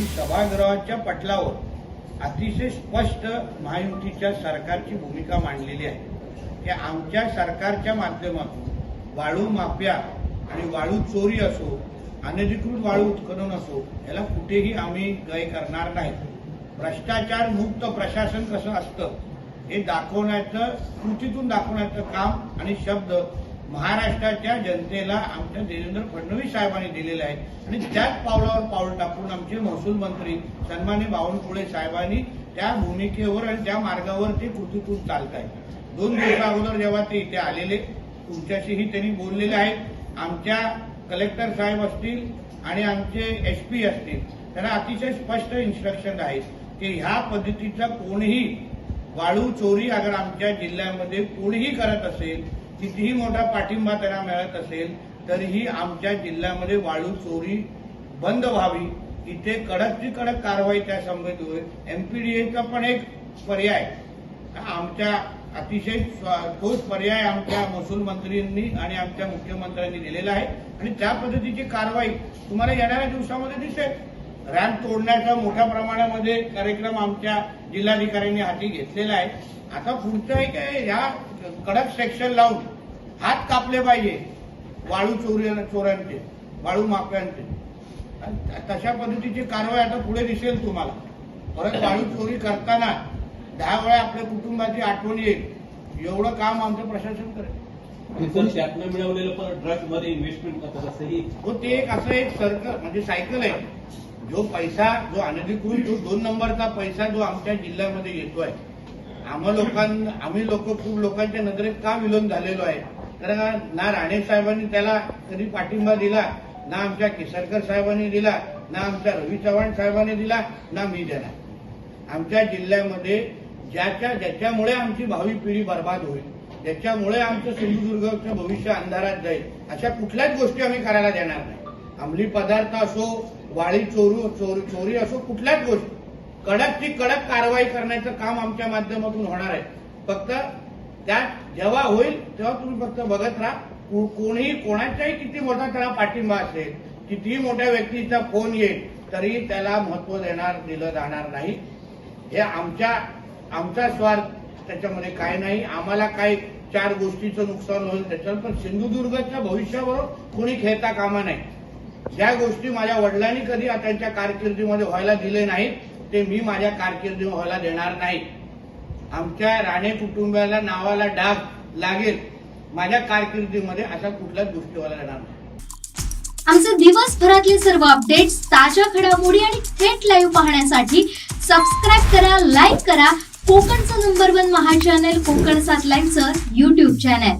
आणि सभागृहाच्या पटलावर अतिशय स्पष्ट महायुतीच्या सरकारची भूमिका मांडलेली आहे. की आमच्या सरकारच्या माध्यमातून वाळू माफिया आणि वाळू चोरी असो अनधिकृत वाळू उत्खनन असो याला कुठेही आम्ही गय करणार नाही. भ्रष्टाचार मुक्त प्रशासन कसं असतं हे दाखवण्याचं कृतीतून दाखवण्याचं काम आणि शब्द महाराष्ट्राच्या जनतेला आमच्या देवेंद्र फडणवीस साहेबांनी दिलेले आहेत. आणि त्याच पावलावर पाऊल टाकून आमचे महसूल मंत्री सन्मान्य बावनकुळे साहेबांनी त्या भूमिकेवर आणि त्या मार्गावर ते कृतीतून चालत आहेत दोन दिवसा अगोदर जेव्हा ते इथे आलेले तुमच्याशीही त्यांनी बोललेले आहेत. आमच्या कलेक्टर साहेब असतील आणि आमचे एसपी असतील त्यांना अतिशय स्पष्ट इन्स्ट्रक्शन आहेत की ह्या पद्धतीचा कोणीही वाळू चोरी अगर आमच्या जिल्ह्यामध्ये कोणीही करत असेल कितीही मोठा पाठिंबा त्यांना मिळत असेल तरीही आमच्या जिल्ह्यामध्ये वाळू चोरी बंद व्हावी. इथे कडकची कडक कारवाई त्या संबंधित होईल. एमपीडीएचा पण एक पर्याय. आमच्या अतिशय तोच पर्याय आमच्या महसूल मंत्र्यांनी आणि आमच्या मुख्यमंत्र्यांनी दिलेला आहे. आणि त्या पद्धतीची कारवाई तुम्हाला येणाऱ्या दिवसामध्ये दिसेल. रॅम्प तोडण्याचा मोठ्या प्रमाणामध्ये कार्यक्रम आमच्या जिल्हाधिकाऱ्यांनी हाती घेतलेला आहे. आता पुढचं आहे काय या कडक सेक्शन लावून हात कापले पाहिजे. वाळू चोरी चोरांचे वाळू माफ्यांचे. तशा पद्धतीची कारवाई आता पुढे दिसेल तुम्हाला. परत वाळू चोरी करताना दहा वेळा आपल्या कुटुंबाची आठवण येईल. एवढं काम आमचं प्रशासन करेल. त्यातनं मिळवलेलं पण ड्रग्जमध्ये इन्व्हेस्टमेंट करतात असंही. हो ते एक असं एक सर्कल म्हणजे सायकल आहे. जो पैसा जो अनधिकृत जो दोन नंबरचा पैसा जो आमच्या जिल्ह्यामध्ये येतोय. आम्हा लोकांना आम्ही लोक खूप लोकांच्या नजरेत का विलोन झालेलो आहे? कारण ना राणे साहेबांनी त्याला कधी पाठिंबा दिला ना आमच्या केसरकर साहेबांनी दिला ना आमच्या रवी चव्हाण साहेबांनी दिला ना मी देणार. आमच्या जिल्ह्यामध्ये ज्याच्या ज्याच्यामुळे आमची भावी पिढी बर्बाद होईल ज्याच्यामुळे आमचं सिंधुदुर्गचं भविष्य अंधारात जाईल अशा कुठल्याच गोष्टी आम्ही करायला देणार नाही. अंमली पदार्थ असो वाळी चोरू चोरी चोरी असो कुठल्याच गोष्टी. कडकची कडक कारवाई करण्याचं काम आमच्या माध्यमातून होणार आहे. फक्त त्यात जेव्हा होईल तेव्हा तुम्ही फक्त बघत राहा. कोणीही कोणाच्याही किती मोठा त्याला पाठिंबा असेल कितीही मोठ्या व्यक्तीचा फोन येईल तरी त्याला महत्त्व देणार दिलं जाणार नाही. हे आमच्या आमचा स्वार्थ. त्याच्यामध्ये काय नाही. आम्हाला काय चार गोष्टीचं नुकसान होईल त्याच्यावर पण सिंधुदुर्गच्या भविष्याबरोबर कोणी खेळता कामा नाही ज्या गोष्टी माझ्या वडिलांनी कधी त्यांच्या कारकिर्दीमध्ये व्हायला दिले नाहीत ते मी माझ्या कारकिर्दीमध्ये व्हायला देणार नाही आमच्या राणे कुटुंबाला नावाला डाग लागेल. माझ्या कारकिर्दीमध्ये अशा कुठल्याच गोष्टी व्हायला देणार नाही. आमचे दिवसभरातले सर्व अपडेट्स ताज्या घडामोडी आणि थेट लाईव्ह पाहण्यासाठी सबस्क्राईब करा लाईक करा. कोकणचं नंबर वन महा चॅनल कोकण सात लाईनचं युट्यूब चॅनल